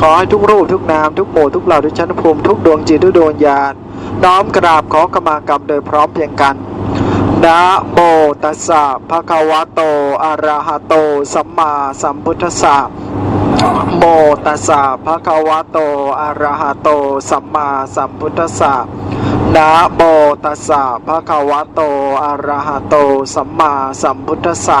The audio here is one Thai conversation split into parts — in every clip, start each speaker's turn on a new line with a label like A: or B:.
A: ขอให้ทุกรูปทุกนามทุกหมู่ทุกเหล่าทุกชั้นภูมิทุกดวงจิตทุกดวงญาณน้อมกราบขอกรรมากรรมโดยพร้อมเพียงกันนะโมตัสสะภะคะวะโตอะระหะโต สัมมาสัมพุทธัสสะโมตัสสะภะคะวะโตอะระหะโต สัมมาสัมพุทธัสสะนะโมตัสสะภะคะวะโตอะระหะโต สัมมาสัมพุทธัสสะ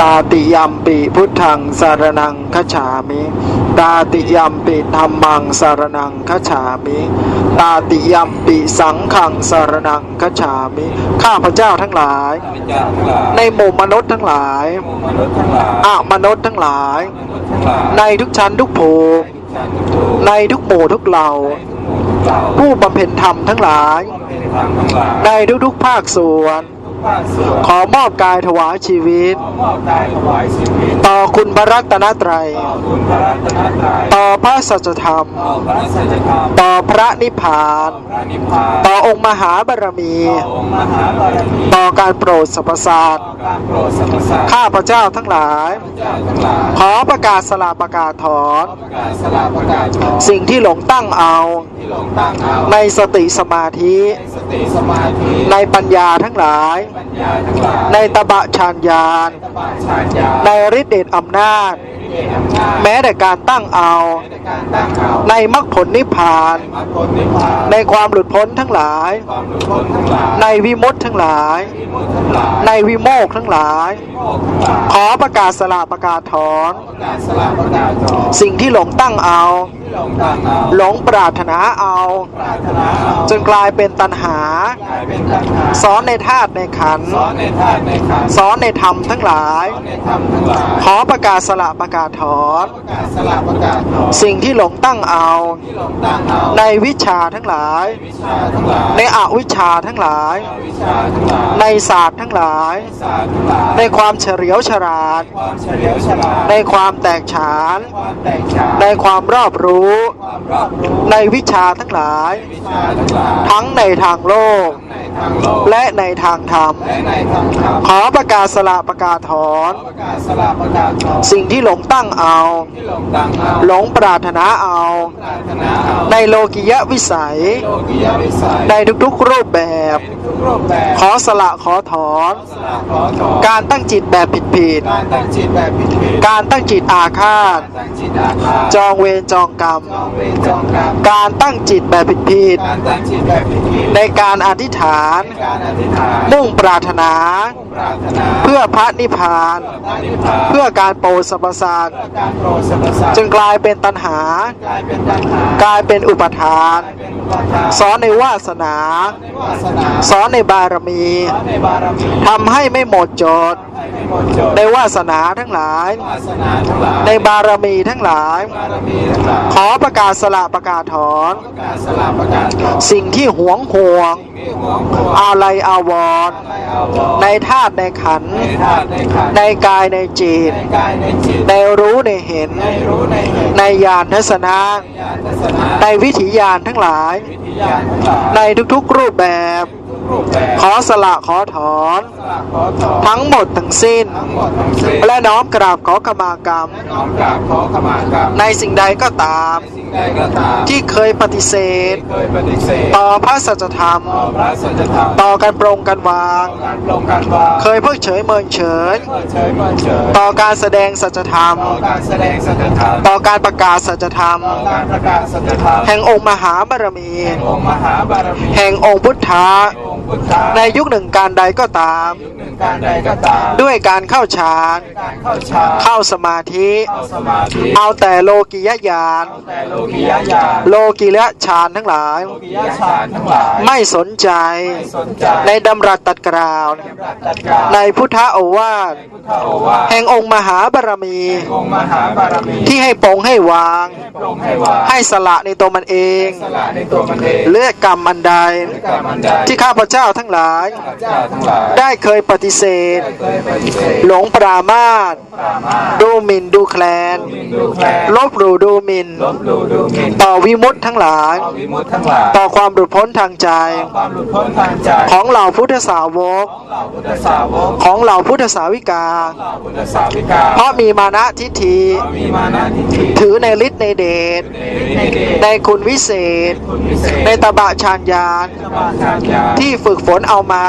A: ตาติยัมปีพุทธังสารนังคัจฉามิ ตาติยัมปีธัมมังสารนังคัจฉามิ ตาติยัมปีสังฆังสารนังคัจฉามิข้าพเจ้าทั้งหลาย
B: ข้าพเจ้าทั้งหลาย
A: ในหมู่มนุษย์ทั้งหลาย
B: หมู่มนุษย์ทั้งหลาย
A: อะมนุษย์ทั้งหลาย
B: มนุษย์ทั้งหลาย
A: ในทุกชั้นทุกภูมิ
B: ในทุกชาติทุกภูมิ
A: ในทุกหมู่ทุกเหล่า
B: ในทุกหมู่ทุกเหล่า
A: ผู้บำเพ็ญธรรมทั้งหลาย
B: บำเพ็ญธรรมทั้งหลาย
A: ในทุกๆภาคส่วน
B: ทุกภาคส่วน
A: ขอมอบกายถวายชีวิต
B: ขอมอบกายถวายชีวิต
A: ต่อคุณพระรัตนตรัย
B: ต่อคุณพระรัตนตรัย
A: ต่อพระสัจธรรม
B: ต่อพระสัจธรรม
A: ต่อพระนิพพาน
B: พระนิพพาน
A: ต่อองค์มหาบารมี
B: ต่อองค์มหาบารมี
A: ต่อการโปรดสรรพสัต
B: ต่
A: ว์
B: อการโปรดสรรพสัตว์
A: ข้าพเจ้าทั้งหลาย
B: เจ้าทั้งหลาย
A: ขอประกาศสลาประกาศถอน
B: ประกาศสลาประกาศถอน
A: สิ่งที่หลงตั้งเอา
B: ที่ลงตั้งเอา
A: ในสติสมาธิ
B: ในสติสมาธิ
A: ในปัญญาทั้งหลาย
B: ปัญญาทั้งหลาย
A: ในตบะฌานญาณ
B: ตบะชาญญา
A: ในฤทธิเดชอำนาจ
B: ในอำนาจ
A: แม้แต่การตั้งเอา
B: ในการตั้งเอา
A: ในมรรคผลนิพพาน
B: มรรคผลนิพพาน
A: ในความหลุดพ้นทั้งหลาย
B: ความหลุดพ้นทั้งหลาย
A: ในวิมุตติทั้งหลาย
B: วิมุตติทั้งหลาย
A: ในวิโมกข์ทั้งหลาย
B: โมกข์ทั้งหลาย
A: ขอประกาศสลาประกาศถอน
B: ประกาศสลาประกาศถอน
A: สิ่งที่หลงตั้งเอา
B: ที่ลงตั้งเอา
A: หลงปรารถนาเอา
B: ปรารถนาเอา
A: จนกลายเป็นตัณหา
B: กลายเป็นตัณหา
A: สอนในธาตุในขันธ์
B: สอนในธาตุในขันธ์
A: สอนในธรรมทั้งหลาย
B: สอนในธรรมทั้งหลาย
A: ขอประกาศสละประกาศถอน
B: ประกาศสลาประกาศถอน
A: สิ่งที่หลงตั้งเอา
B: ที่ลงตั้งเอา
A: ในวิชาทั้งหลาย
B: วิชาทั้งหลาย
A: ในอวิชชาทั้งหลาย
B: วิชาทั้งหลาย
A: ในศาสตร์ทั้งหลาย
B: ศาสตร์ทั้งหลาย
A: ในความเฉลียวฉลาด
B: ความเฉลียวฉลาด
A: ในความแตกฉาน
B: ความแตกฉาน
A: ในความรอบรู้
B: ความรอบรู้
A: ในวิชาทั้งหลาย
B: วิชาทั้งหลาย
A: ทั้งในทางโลก
B: ในทางโลก
A: และในทางธรรม
B: และในทางธรรม
A: ขอประกาศสละประกาศถอน
B: ประกาศสลาประกาศถอน
A: สิ่งที่หลงตั้งเอา
B: ที่ลงตั้งเอา
A: หลงปรารถนาเอา
B: ปรารถนาเอา
A: ในโลกิยะวิสัย
B: โลกิยวิสัย
A: ในทุกๆรูปแบบ
B: ในทุกรูปแบบ
A: ขอสละขอถอน
B: สลาขอถอน
A: การตั้งจิตแบบผิด
B: การตั้งจิตแบบผิดผิด
A: ๆการตั้งจิตอาฆาต
B: ตั้งจิตอาฆาต
A: จองเวรจองกรรม
B: จองเวรจองกรรม
A: การตั้งจิตแบบผิด
B: การตั้งจิตแบบผิดผิด
A: ๆในการอธิษฐาน
B: การอธิษฐาน
A: มุ่งปรารถนา
B: ปรารถนา
A: เพื่อพระนิพพาน
B: พระนิพพาน
A: เพื่อการโปรดสรรพสัตว์
B: เพื่อการโปรดสรรพสัตว์
A: จึงกลายเป็นตัณหา
B: กลายเป็นตัณหา ก
A: ลายเป็นอุปทาน
B: เป็นอุปทาน
A: สอนในวาสนา
B: ในวาสนา
A: สอนในบารมี
B: สอนในบารมี
A: ทำให้ไม่หมดจด
B: ให้ไม่หมดจด
A: ในวาสนาทั้งหลาย
B: วาสนาทั้งหลาย
A: ในบารมีทั้งหลาย
B: บารมีทั้งหลาย
A: ขอประกาศสละประกาศถอน
B: ประกาศสลาประกาศถอน
A: สิ่งที่หวงห่วง
B: ที่หวงห่วง
A: อาลัยอาวรณ์
B: ในอาวรณ์
A: ในธาตุในขันธ์
B: ในธาตุในขันธ์
A: ในกายในจิต
B: ในกายในจิต
A: ในรู้ในเห็น
B: ในรู้ในเห็น
A: ในญาณทัศนะ
B: ญาณทัศนะ
A: ในวิถีญาณทั้งหลาย
B: วิทยาทั้งหลาย
A: ในทุกๆรูปแบบ
B: ทุกรูปแบบ
A: ขอสละขอถอน
B: สลาขอถอน
A: ทั้งหมดทั้งสิ้น
B: ทั้งหมดทั้งสิ้น
A: และน้อมกราบขอขมากรรม
B: น้อมกราบขอขมากรรม
A: ในสิ่งใดก็ตาม
B: สิ่งใดก็ตาม
A: ที่เคยปฏิเสธ
B: เคยปฏิเสธ
A: ต่อพระสัจธรรม
B: ต่อพระสัจธรรม
A: ต่อการปรงกันวาง
B: การปรงการวาง
A: เคยเพิกเฉยเมินเฉย
B: เปิดเฉยเปิดเฉย
A: ต่อการแสดงสัจธรรม
B: ต่อการแสดงสัจธรรม
A: ต่อการประกาศสัจธรรม
B: ต่อการประกาศสัจธรรม
A: แห่งองค์มหาบารมี
B: แห่งองค์มหาบารมี
A: แห่งองค์พุทธะ
B: องค์พุทธะ
A: ในยุคหนึ่งการใดก็ตาม
B: ยุคหนึ่งการใดก็ตาม
A: ด้วยการเข้าฌาน
B: การเข้าฌาน
A: เข้าสมาธิ
B: เข้าสมาธิ
A: เอาแต่โลกิยญาณ
B: แต่โลกิยญาณ
A: โลกิยฌานทั้งหลาย
B: โลกิยฌานทั้งหลาย
A: ไม่สนใจ
B: ไม่สนใจ
A: ในดำรัสตัดกล่าว
B: ตัดกา
A: ในพุทธโอวาท
B: พุทธโอวาท
A: แห่งองค์มหาบารมี
B: องค์มหาบารมี
A: ที่ให้ปรงให้วาง
B: ปรงให้วาง
A: ให้สละในตัวมันเอง
B: สละในตัวมันเอง
A: เลือกกรรมอันใด
B: กรรมอันใด
A: ที่ข้าพเจ้าจ้าทั้งหลาย
B: ข้าพเจ้าทั้งหลาย
A: ได้เคยปฏิเสธ
B: เคยปฏิเสธ
A: หลงปรามาส
B: ปรามาส
A: ดูหมิ่นดูแคลน
B: มินดูแคลน
A: ลบหลู่ดูหมิ่น
B: ลบหลู่ดูหมิ่น
A: ต่อวิมุตติทั้งหลาย
B: ต่อวิมุตทั้งหลาย
A: ต่อความหลุดพ้นทางใจ
B: ความหลุดพ้นทางใจ
A: ของเหล่าพุทธสาวก
B: ของเหล่าพุทธสาวก
A: ของเหล่าพุทธสาวิกา
B: เหล่าพุทธสาวิกา
A: เพราะมีมานะทิฏฐิ
B: เพราะมีมานะทิฏฐิ
A: ถือในฤทธิ์ในเดช
B: ในในเดช
A: ในคุณวิเศษ
B: คุณวิเศษ
A: ในตบะฌานญาณ
B: สมาทานยา
A: ที่ฝึกฝนเอามา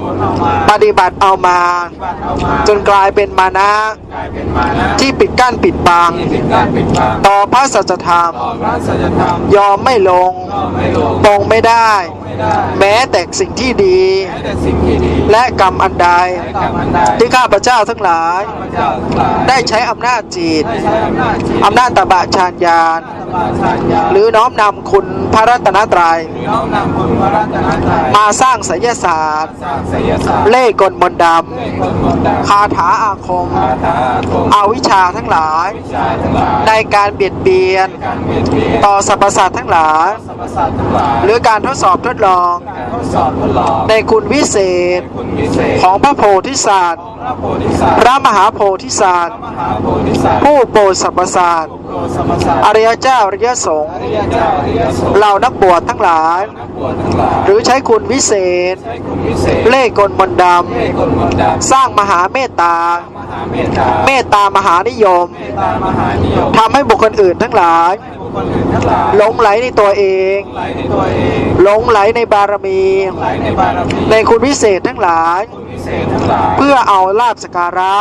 B: ผลเอามา
A: ปฏิบัติเอามา
B: บัตรเอามา
A: จนกลายเป็นมานะ
B: กลายเป็นมานะ
A: ที่ปิดกั้นปิดบัง
B: ที่ติดการปิดบัง
A: ต่อพระสัจธรรม
B: ต่อพระสัจธรรม
A: ยอมไม่ลง
B: ก็ไม่ลง
A: ปรงไม่ได้
B: ไม่ได้
A: แม้แต่สิ่งที่ดี
B: แม้แต่สิ่งที่ดี
A: และกรรมอันใด
B: และกรรมอันใด
A: ที่ข้าพเจ้าทั้งหลาย
B: ข้าพเจ้าทั้งหลาย
A: ได้ใช้อำนาจจิต
B: ได้ใช้อำนาจจิต
A: อำนาจตบะฌานญาณ
B: สมาทานยา
A: หรือน้อมนำคุณพระรัตนตรัย
B: หรือน้อมนำคุณพระรัตนตรัย
A: มาสร้างไสยศาสตร์
B: สร้างไสยศาสตร์
A: เล่ห์กลมนต์ด
B: ให้คนมนต์ดำ
A: คาถาอาคมำ
B: คาถาอาคม
A: อาวิชชาทั้งหลาย
B: วิชาทั้งหลาย
A: ในการเบียดเบียน
B: การเบียดเบียน
A: ต่อสรรพสัตว์ทั้งหลาย
B: สรรพสัตว์ทั้งหลาย
A: หรือการทดสอบทดลอง
B: การทดสอบทดลอง
A: ในคุณวิเศษ
B: คุณวิเศษ
A: ของพระโพธิสัตว์
B: พระโพธิสัตว์
A: พระมหาโพธิสัตว์
B: มหาโพธิสัตว์
A: ผู้โปรดสรรพสัตว์
B: โปรดสรรพสัตว์
A: อริยเจ้าอริยสงฆ์
B: อริยเจ้าอริยสงฆ์
A: เหล่านักบวชทั้งหลาย
B: นักบวชทั้งหลาย
A: หรือใช้คุณวิเศษ
B: ใช้คุณวิเศษ
A: เล่ห์กลมนต์ด
B: ให้คนมนต์ดำ
A: สร้างมหาเมตตาำ
B: มหา เมตตา
A: เมตตามหานิยม
B: เมตตามหานิยม
A: ทำให้บุคคลอื่นทั้งหลาย
B: ให้บุคคลอื่นทั้งหลาย
A: หลงไหลในตัวเอง
B: ไหลในตัวเอง
A: หลงไหลในบารมี
B: ไหลในบารมี
A: ในคุณวิเศษทั้งหลาย
B: คุณวิเศษทั้งหลาย
A: เพื่อเอาลาบสการะ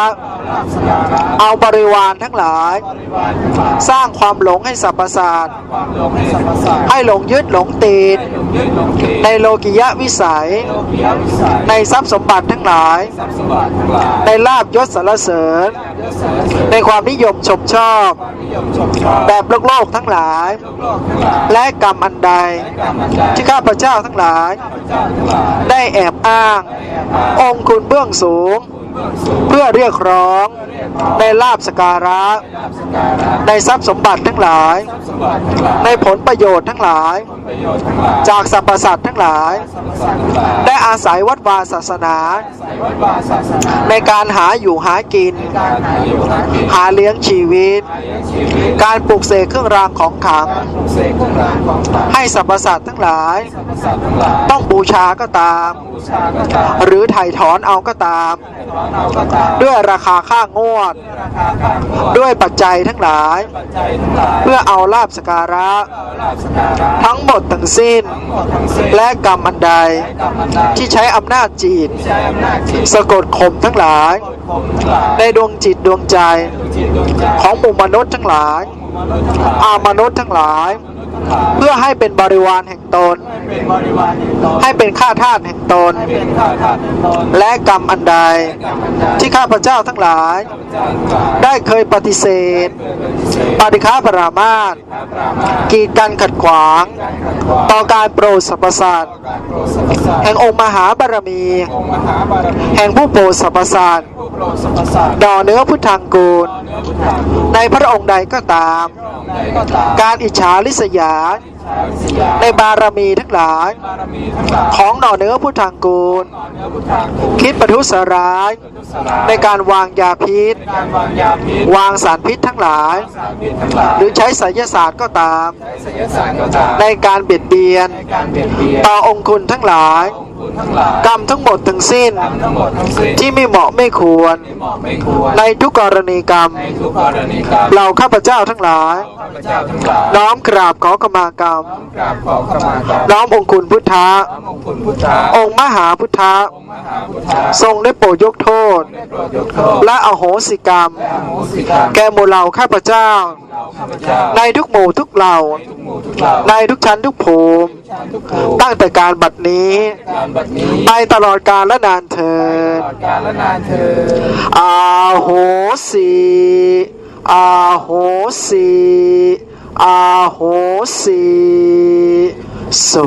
B: ลาภสการะ
A: เอาบริวารทั้งหลาย
B: บริวารทั้งหลาย
A: สร้างความหลงให้สรรพสัตว์
B: ความหลงให้สรรพสัตว์
A: ให้หลงยึดหลงติด
B: หลงยึดหลงติด
A: ในโลกิยะวิสัย
B: โลกียวิสัย
A: ในทรัพย์สมบัติทั้งหลาย
B: ทรัพย์สมบัติทั้งหลาย
A: ในลาบยศสรรเสริญ
B: ยศสรรเสริญ
A: ในความนิยมชมชอบ
B: ความนิยมชมชอบ
A: แบบโลกโลกทั้งหลาย
B: โลกโลกทั้งหลาย
A: และกรรมอันใด
B: และกรรมอันใด
A: ที่ข้าพเจ้าทั้งหลาย
B: ข้าพเจ้าทั้งหลาย
A: ได้แอบอ้าง
B: ได้แอบอ้าง
A: องค์คุณเบื้องสูง
B: เพื่
A: อเรียกร้องในลาบสการะ ในทรัพย์สมบัติทั้งหลาย ในผลประโยชน์ทั้งหลาย จากสรรพสัตว์ทั้งหลาย
B: สรทั้งหลาย
A: ได้อาศัยวัดวาศาสนา ในการหาอยู่หากิน
B: หา
A: เลี้ยงชีวิต การปลูกเสกเครื่องรางของขลัง
B: การปลุกเครื่องรางของขลัง
A: ให้สรรพสัตว์ทั้งหลาย
B: สรทั้งหลาย
A: ต้องบูชาก็ตาม หรือไถ่าก็ตาม
B: ให้ถอนเอาก็ตาม
A: ด้วยราคาค่างวด
B: ราคาข้างตัว
A: ด้วยปัจจัยทั้งหลาย
B: ปัจจัยทั้งหลาย
A: เพื่อเอาลาบสการะ
B: เอาลาภสการะ
A: ทั้งหมดทั้งสิ้น
B: ทั้งหมดทั้งสิ้น
A: และกรรมอันใด
B: และกรรมอันใด
A: ที่ใช้อำนาจจิต
B: ที่ใช้อำนาจจิต
A: สะกดข่มทั้งหลาย
B: กดข่มทั้งหลาย
A: ในดวงจิตดวงใจ
B: ดวงจิตดวงใจ
A: ของหมู่มนุษย์ทั้งหลาย
B: มนุษย์ทั้งหลาย
A: อามนุษย์ทั้งหลาย
B: มนุษย์ทั้งหลาย
A: เพื่อให้เป็นบริวารแห่งตน
B: ให้เป็นบริวารแห่งตน
A: ให้เป็นข้าทาสแห่งตน
B: ให้เป็นข้าทาสแห่งตน
A: และกรรมอันใด
B: และกรรมอันใด
A: ที่ข้าพเจ้าทั้งหลาย
B: ข้าพเจ้าทั้งหลาย
A: ได้เคยปฏิเสธ
B: เพื่อปฏิเสธ
A: ปฏิฆาปรามาส
B: พระปรามาส
A: กีดกันขัดขวาง
B: การขัดขวาง
A: ต่อการโปรดสรรพสัตว์
B: การโปรดสรรพสัตว์
A: แห่งองค์มหาบารมี
B: องค์มหาบารมี
A: แห่งผู้โปรดสรรพสัตว์
B: ผู้โปรดสรรพสัตว์
A: ดอเนื้อพุทธังกูล
B: เนื้อพุทธาลูก
A: ในพระองค์ใดก็ตาม
B: ใดก็ตาม
A: การอิจฉาริษยา
B: ชาวิสยา
A: ในบารมีทั้งหลาย
B: บารมีทั้งหลาย
A: ของหน่อเนื้อพุทธังกูล
B: ต่อเนื้อพุทธาลูก
A: คิดประทุษร้าย
B: ทุสลา
A: ในการวางยาพิษ
B: การวางยาพิษ
A: วางสารพิษทั้งหลาย
B: สารพิษทั้งหลาย
A: หรือใช้ไสยศาสตร์ก็ตาม
B: ใช้ไสยศาสตร์ก็ตาม
A: ในการเบียดเบียน
B: ในการเบียดเบียน
A: ต่อองค์คุณทั้งหลาย
B: องค์คุณทั้งหลาย
A: กรรมทั้งหมดทั้งสิ้น
B: ทำทั้งหมดทั้งสิ้น
A: ที่ไม่เหมาะไม่ควร
B: ที่เหมาะไม่ควร
A: ในทุกกรณีกรรม
B: ในทุกกรณีกรรม
A: เราข้าพเจ้าทั้งหลาย
B: ข้าพเจ้าทั้งหลาย
A: น้อมกราบขอขมากรรม
B: กราบขอขมากรรม
A: น้อมองค์คุณพุทธะ
B: น้อมองค์คุณพุทธะ
A: องค์มหาพุทธะ
B: องค์มหาพุทธะ
A: ทรงได้โปรดยกโทษ
B: ได้โปรดยกโทษ
A: และอโหสิกรรม
B: และอโหสิกรรม
A: แก่หมู่เหล่าข้าพเจ้า
B: เราข้าพเจ้า
A: ในทุกหมู่ทุกเหล่า
B: ทุกหมู่ทุกเหล่า
A: ในทุกชั้นทุกภูมิ
B: ชาติทุกภูมิ
A: ตั้งแต่การบัดนี้
B: การบัดนี้
A: ไปตลอดกาลและนานเทิน
B: ตลอด กาลและนานเธอญ
A: อาโหสีอาโหสีอาโหสีสุ